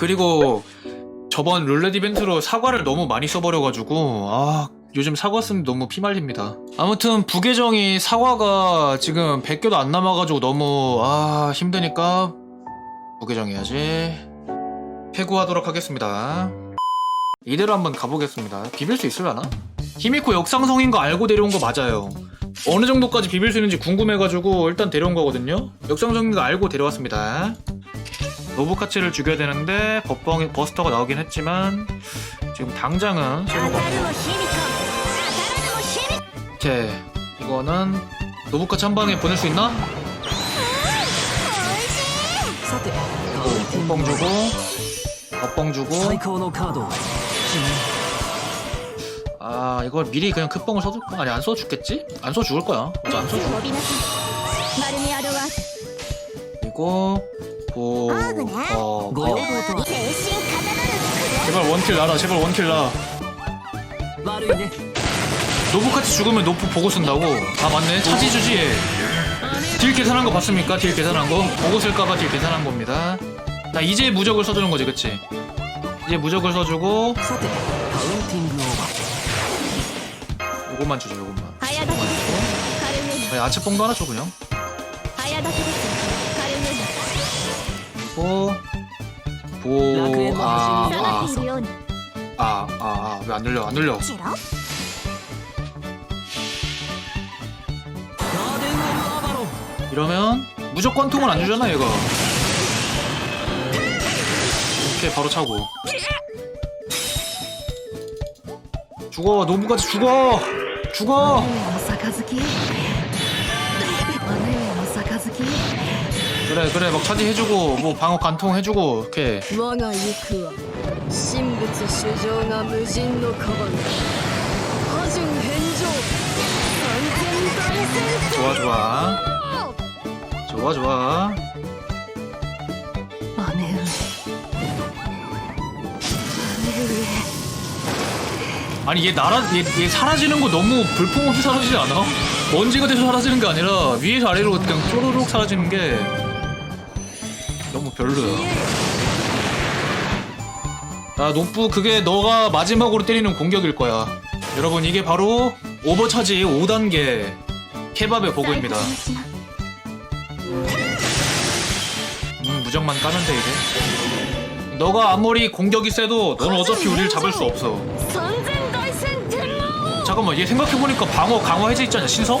그리고 저번 룰렛 이벤트로 사과를 너무 많이 써버려가지고 아 요즘 사과 쓰면 너무 피말립니다. 아무튼 부계정이 사과가 지금 100개도 안 남아가지고 너무 아 힘드니까 부계정 해야지. 해고하도록 하겠습니다. 이대로 한번 가보겠습니다. 비빌 수 있으려나? 히미코 역상성인 거 알고 데려온 거 맞아요. 어느 정도까지 비빌 수 있는지 궁금해가지고 일단 데려온 거거든요. 역상성인 거 알고 데려왔습니다. 노부카츠를 죽여야 되는데 법벙이 버스터가 나오긴 했지만 지금 당장은 오케이. 이거는 노부카츠 한 방에 보낼 수 있나? 그리고 뻥 주고 법벙 주고. 아 이걸 미리 그냥 크뻥을 써둘까? 아, 아니 안 써주겠지? 안 써죽을 거야. 안써죽 그리고 보... 어... ご要 어 望とは精神刀る 제발 원킬 나라 제발 원킬 나 悪いね 노부카츠 죽으면 노프 보고 쓴다고? 아 맞네 차지주지 얘. 딜 계산한 거 봤습니까? 딜 계산한 거? 보고 쓸까봐 딜 계산한 겁니다 나 이제 무적을 써주는 거지 그치? 이제 무적을 써주고 さてカウンティングオーバー 요것만 주죠 요것만 早立てですカルメナ 아니 아치뽕도 하나 줘 그냥 早立てですカルメナ 보, 보아아아아왜안 아, 아, 아, 열려 안 열려? 이러면 무조건 통을 안 주잖아 얘가. 이렇게 바로 차고. 죽어 노부같이 죽어! 죽어! 그래 그래 막 차지해주고 뭐 방어 관통 해주고 오케이 我が行くは神仏主情が無人のカバン破順返上三千大戦 좋아 좋아 좋아 좋아 姉上姉上 아니 얘 날아 얘, 얘 사라지는 거 너무 불품없이 사라지지 않아? 먼지가 돼서 사라지는 게 아니라 위에서 아래로 그냥 쪼르륵 사라지는 게 너무 별로야. 아, 노프 그게 너가 마지막으로 때리는 공격일 거야. 여러분 이게 바로 오버차지 5단계 케밥의 보고입니다. 음, 무적만 까면 돼 이제. 너가 아무리 공격이 세도 넌 어차피 우리를 잡을 수 없어. 잠깐만 얘 생각해보니까 방어 강화해제 있잖아 신성?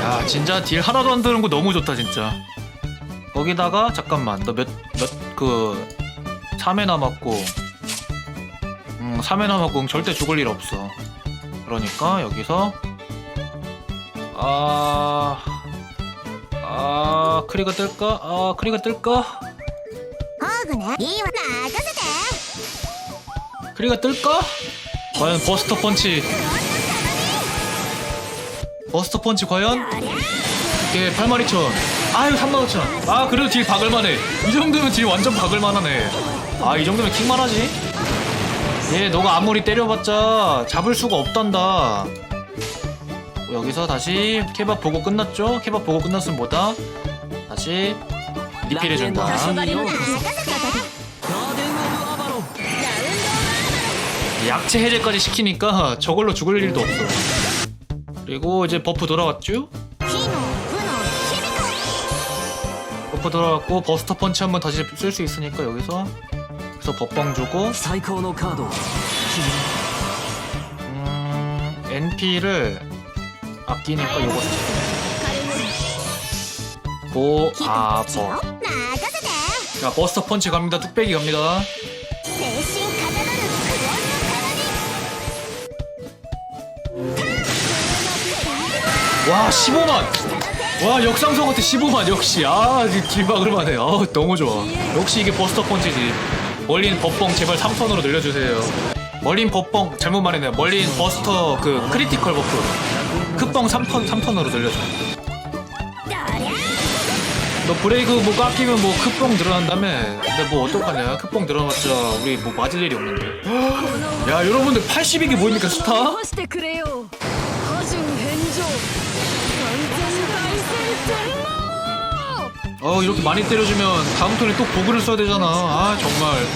야 진짜 딜 하나도 안 드는 거 너무 좋다 진짜 거기다가 잠깐만 너 몇 몇 그 3회 남았고 음 3회 남았고 응, 절대 죽을 일 없어 그러니까 여기서 아... 아... 크리가 뜰까? 아... 크리가 뜰까? 크리가 뜰까? 과연 버스터 펀치 버스터 펀치 과연? 예, 82,000. 아유, 35,000. 아, 그래도 딜 박을만해. 이 정도면 딜 완전 박을만하네. 아, 이 정도면 킥만 하지? 예, 너가 아무리 때려봤자 잡을 수가 없단다. 여기서 다시 케밥 보고 끝났죠? 케밥 보고 끝났으면 뭐다? 다시 리필해준다. 약체 해제까지 시키니까 저걸로 죽을 일도 없어. 그리고 이제 버프 돌아왔죠? 버프 돌아왔고 버스터 펀치 한번 다시 쓸 수 있으니까 여기서 그래서 버펑 주고. 음... NP를 아끼니까 요거. 고아버. 자 버스터 펀치 갑니다. 뚝배기 갑니다. 와, 15만! 와 역상성한테 15만 역시 아 길박을만 해. 아 너무 좋아. 역시 이게 버스터 펀치지. 멀린 법봉 제발 3턴으로 늘려주세요. 멀린 법봉 잘못 말했네요. 멀린 버스터 그 크리티컬 버프. 크뻥 3턴 3턴으로 늘려줘. 너 브레이크 뭐 깎이면 뭐 크뻥 늘어난다며. 근데 뭐 어떡하냐? 크뻥 늘어났자 우리 뭐 맞을 일이 없는데. 야 여러분들 80이게 뭐입니까 스타? 어 이렇게 많이 때려주면 다음 턴에 또 보그를 써야 되잖아 아 정말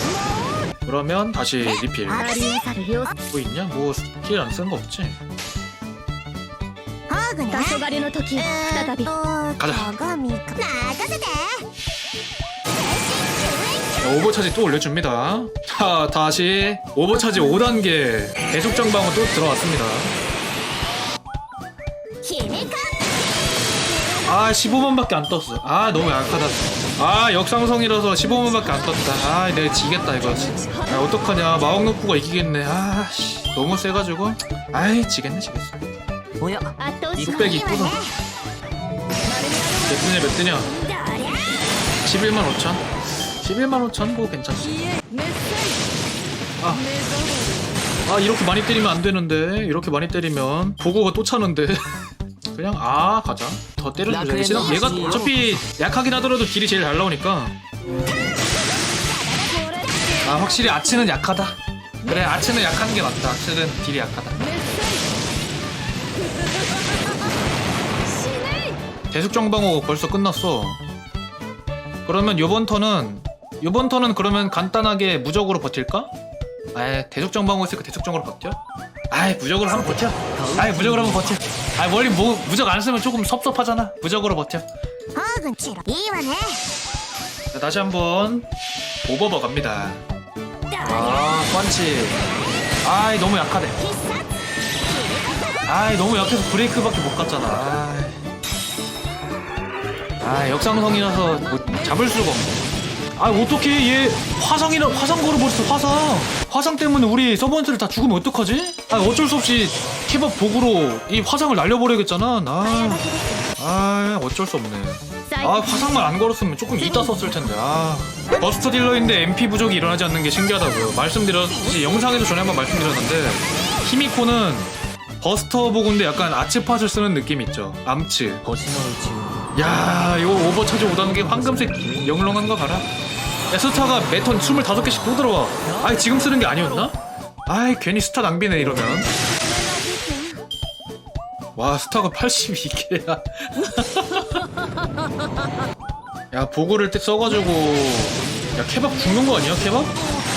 그러면 다시 리필 ありなさるよ뭐 있냐? 뭐 스킬 안 쓴 거 없지? ハーグね黄昏の時再び 가자. 鏡か任せて 자, 오버차지 또 올려줍니다 자 다시 오버차지 5단계 대속장방은 또 들어왔습니다 아 15만밖에 안 떴어. 아 너무 약하다. 아 역상성이라서 15만밖에 안 떴다. 아 내가 지겠다 이거. 아 어떡하냐. 마왕노프가 이기겠네. 아씨. 너무 세가지고. 아이 지겠네 지겠어. 뭐야? 600이 이쁘다. 몇 드냐 몇 드냐? 11만 5천. 11만 5천 뭐 괜찮지 아. 아 이렇게 많이 때리면 안 되는데. 이렇게 많이 때리면 보고가 또 차는데. 그냥 아 가자. 더 때려줘야 되지 얘가 어차피 약하긴 하더라도 딜이 제일 잘 나오니까. 아 확실히 아치는 약하다. 그래 아치는 약한 게 맞다. 아치는 딜이 약하다. 대숙정방어 벌써 끝났어. 그러면 요번 턴은 요번 턴은 그러면 간단하게 무적으로 버틸까? 아이 대속정 방어 있으니까 대속정으로 버텨? 아이 무적으로 한번 버텨. 아이 무적으로 한번 버텨. 아 원래 뭐 무적 안 쓰면 조금 섭섭하잖아. 무적으로 버텨. 허군 치로 이완해. 자, 다시 한번 오버버 갑니다. 아 펀치. 아이 너무 약하네. 아이 너무 약해서 브레이크밖에 못 갔잖아. 아 역상성이라서 뭐 잡을 수가 없네. 아 어떻게 얘 화성이나 화성 걸어버렸어 화성. 화상 때문에 우리 서번트를 다 죽으면 어떡하지? 아 어쩔 수 없이 케밥 복으로 이 화상을 날려버리겠잖아. 아, 아 어쩔 수 없네. 아 화상만 안 걸었으면 조금 이따 썼을 텐데. 아 버스터 딜러인데 MP 부족이 일어나지 않는 게 신기하다고요. 말씀드렸지 영상에도 전에 한번 말씀드렸는데 히미코는 버스터 복인데 약간 아츠팟을 쓰는 느낌 있죠. 암츠. 거짓말을 치고. 야 이거 오버차지 오다는 게 황금색 영롱한 거 봐라. 에스타가 매턴 25개씩 또 들어와 아이 지금 쓰는 게 아니었나? 아이 괜히 스타 낭비네 이러면 와 스타가 82개야 야 보고를 때 써가지고 야 케밥 죽는 거 아니야 케밥?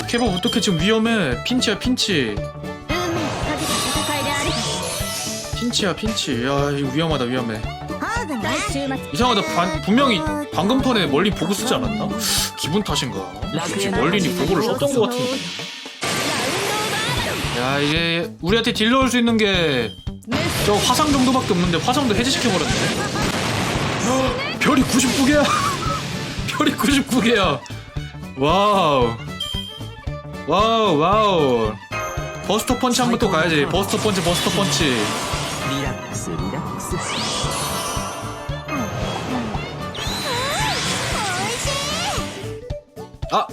케밥 어떻게 지금 위험해 핀치야 핀치 핀치야 핀치 야 이거 위험하다 위험해 아, 아, 아, 이상하다. 반- 분명히 방금 턴에 멀리 보고 쓰지 않았나? 기분 탓인가? 멀린이 보고를 썼던 것 같은데. 야 이게 우리한테 딜러올 수 있는 게 저 화상 정도밖에 없는데 화상도 해제시켜버렸네. 헉, 별이 99개야. 별이 99개야. 와우. 와우 와우. 버스터 펀치 한 번 또 가야지. 버스터 펀치 버스터 펀치. 리락스 아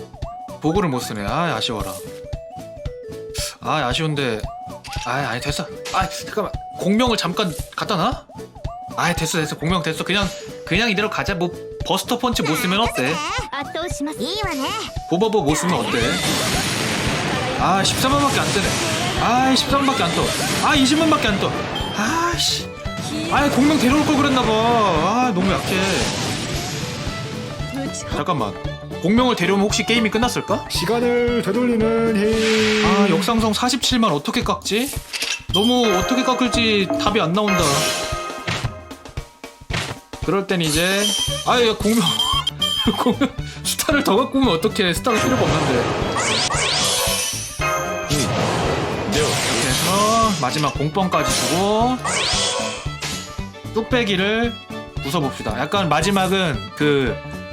보고를 못 쓰네 아 아쉬워라 아 아쉬운데 아 아니 됐어 아 잠깐만 공명을 잠깐 갖다 놔? 아 됐어 됐어 공명 됐어 그냥 그냥 이대로 가자 뭐 버스터 펀치 못 쓰면 어때 圧倒しますいいわね 보버버 못 쓰면 어때 아 13만밖에 안 뜨네 아 13만밖에 안떠아 20만밖에 안떠 아씨 아 공명 데려올 걸 그랬나봐 아 너무 약해 ぶち 잠깐만 공명을 데려오면 혹시 게임이 끝났을까? 시간을 되돌리는 힘. 아 역상성 47만 어떻게 깎지? 너무 어떻게 깎을지 답이 안 나온다 그럴 땐 이제 아예 공명 공명 스타를 더 갖고 오면 어떡해 스타가 필요가 없는데 이렇게 해서 마지막 공뻥까지 주고 뚝배기를 부숴봅시다 약간 마지막은 그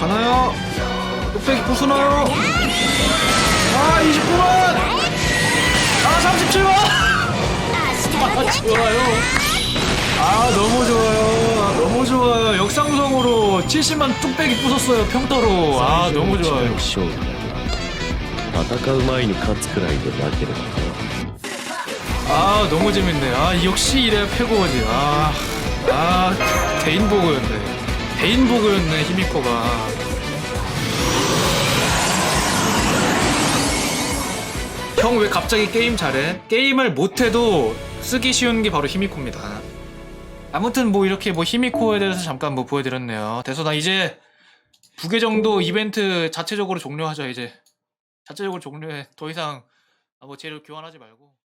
가나요? 뚝배기 부수나요? 아 29만! 아 37만! 明日の 아 좋아요 아 너무 좋아요 아, 너무 좋아요 역상성으로 70만 뚝배기 부쉈어요 평타로 아 너무 좋아요 勝負戦う前に勝つくらいでなければ 아 너무 재밌네 아 역시 이래 패고지 아, 아 대인보그였네 대인보그였네 히미코가. 형 왜 갑자기 게임 잘해? 게임을 못해도 쓰기 쉬운 게 바로 히미코입니다. 아무튼 뭐 이렇게 뭐 히미코에 대해서 잠깐 뭐 보여드렸네요. 그래서 나 이제 두개 정도 이벤트 자체적으로 종료하자 이제. 자체적으로 종료해. 더 이상 아, 뭐 재료 교환하지 말고